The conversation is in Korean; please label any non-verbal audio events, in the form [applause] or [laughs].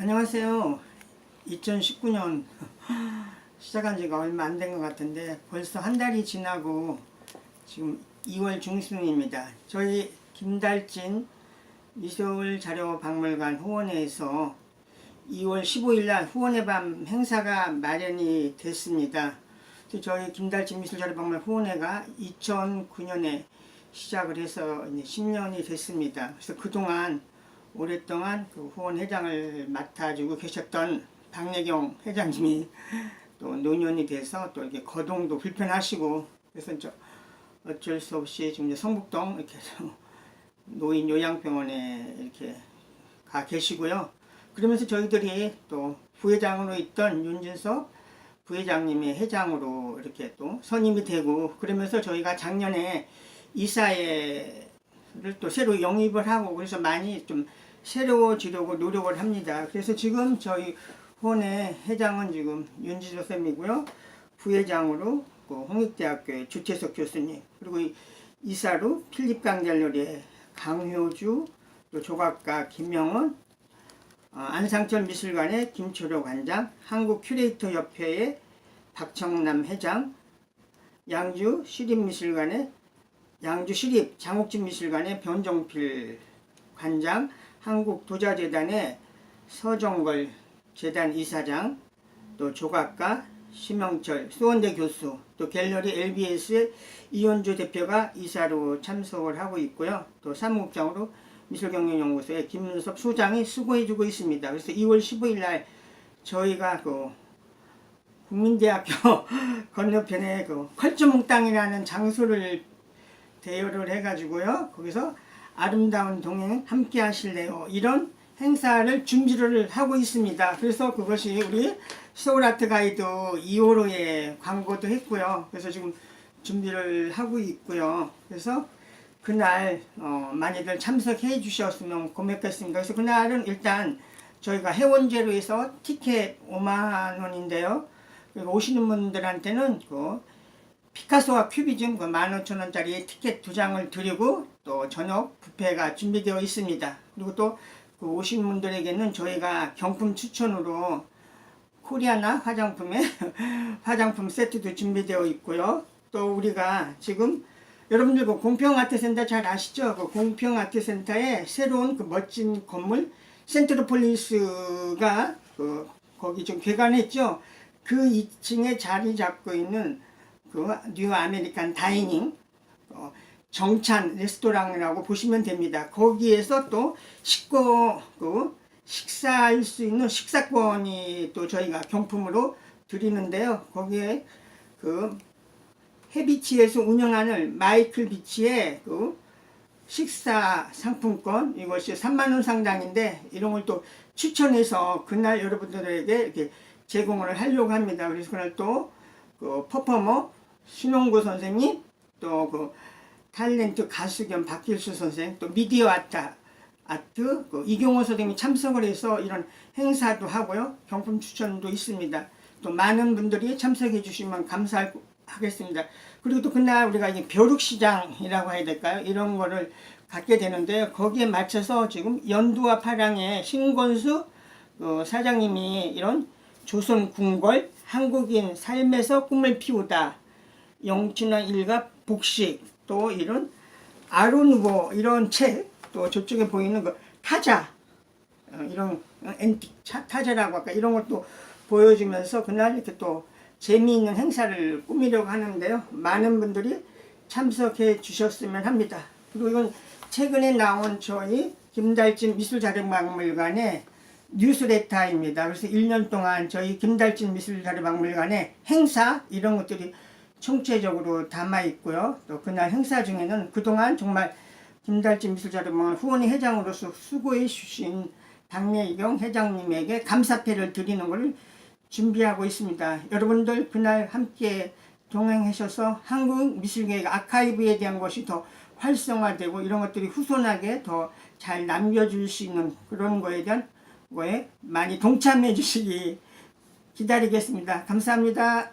안녕하세요. 2019년 [laughs] 시작한 지가 얼마 안 된 것 같은데 벌써 한 달이 지나고 지금 2월 중순입니다. 저희 김달진 미서울 자료 박물관 후원회에서 2월 15일 날 후원의 밤 행사가 마련이 됐습니다. 그래서 저희 김달진 미술 자료 박물관 후원회가 2009년에 시작을 해서 이제 10년이 됐습니다. 그래서 그동안 오랫동안 그 후원 회장을 맡아주고 계셨던 박래경 회장님이 또 노년이 돼서 또 이렇게 거동도 불편하시고 그래서 저 어쩔 수 없이 지금 이제 성북동 이렇게 노인 요양병원에 이렇게 가 계시고요. 그러면서 저희들이 또 부회장으로 있던 윤진석 부회장님이 회장으로 이렇게 또 선임이 되고 그러면서 저희가 작년에 이사회를 또 새로 영입을 하고 그래서 많이 좀 새로워지려고 노력을 합니다. 그래서 지금 저희 혼의 회장은 지금 윤지조 쌤이고요. 부회장으로 그 홍익대학교의 주태석 교수님 그리고 이- 이사로 필립강갤러리의 강효주 또 조각가 김명은 어, 안상철 미술관의 김초려 관장 한국 큐레이터 협회의 박청남 회장 양주 시립미술관의 양주 시립 장옥진 미술관의 변정필 관장 한국 도자재단의 서정걸 재단 이사장 또 조각가 심영철 수원대 교수 또 갤러리 LBS의 이현주 대표가 이사로 참석을 하고 있고요. 또 사무국장으로 미술경영연구소의 김문섭 소장이 수고해주고 있습니다. 그래서 2월 15일 날 저희가 그 국민대학교 [laughs] 건너편에 그 컬주몽땅이라는 장소를 대여를 해가지고요. 거기서 아름다운 동행 함께 하실래요? 이런 행사를 준비를 하고 있습니다. 그래서 그것이 우리 서울아트 가이드 2호로의 광고도 했고요. 그래서 지금 준비를 하고 있고요. 그래서 그날 어, 많이들 참석해 주셨으면 고맙겠습니다. 그래서 그날은 일단 저희가 회원제로 해서 티켓 5만 원인데요. 오시는 분들한테는 그 피카소와 큐비즘 그 15,000원짜리 티켓 두 장을 드리고 또 저녁 뷔페가 준비되어 있습니다. 그리고 또 그 오신 분들에게는 저희가 경품 추천으로 코리아나 화장품의 [laughs] 화장품 세트도 준비되어 있고요. 또 우리가 지금 여러분들 그 공평 아트센터 잘 아시죠? 그 공평 아트센터에 새로운 그 멋진 건물 센트로폴리스가 그 거기 좀 개관했죠. 그 2층에 자리 잡고 있는 그뉴 아메리칸 다이닝 어, 정찬 레스토랑이라고 보시면 됩니다. 거기에서 또 식구 그 식사할 수 있는 식사권이 또 저희가 경품으로 드리는데요. 거기에 그 해비치에서 운영하는 마이클 비치의 그 식사 상품권 이것이 3만 원 상당인데 이런 걸 또 추천해서 그날 여러분들에게 이렇게 제공을 하려고 합니다. 그래서 그날 또 그 퍼포머 신홍구 선생님 또 그 탤런트 가수 겸 박길수 선생 또 미디어 아트 아트 그 이경호 선생님이 참석을 해서 이런 행사도 하고요 경품 추천도 있습니다. 또 많은 분들이 참석해 주시면 감사하겠습니다. 그리고 또 그날 우리가 이제 벼룩시장이라고 해야 될까요? 이런 거를 갖게 되는데요. 거기에 맞춰서 지금 연두와 파랑의 신건수 어, 사장님이 이런 조선 궁궐 한국인 삶에서 꿈을 피우다 영춘화 일갑 복식 또 이런 아로누보 이런 책 또 저쪽에 보이는 그 타자 어, 이런 차- 타자라고 할까 이런 것도 보여주면서 그날 이렇게 또 재미있는 행사를 꾸미려고 하는데요. 많은 분들이 참석해 주셨으면 합니다. 그리고 이건 최근에 나온 저희 김달진 미술자료박물관의 뉴스레터입니다. 그래서 1년 동안 저희 김달진 미술자료박물관의 행사 이런 것들이 총체적으로 담아 있고요. 또 그날 행사 중에는 그동안 정말 김달진 미술자료박물관 후원회 회장으로서 수고해 주신 박예경 회장님에게 감사패를 드리는 것을 준비하고 있습니다. 여러분들 그날 함께 동행하셔서 한국 미술계의 아카이브에 대한 것이 더 활성화되고 이런 것들이 후손에게 더 잘 남겨줄 수 있는 그런 거에 대한 거에 많이 동참해 주시기 기다리겠습니다. 감사합니다.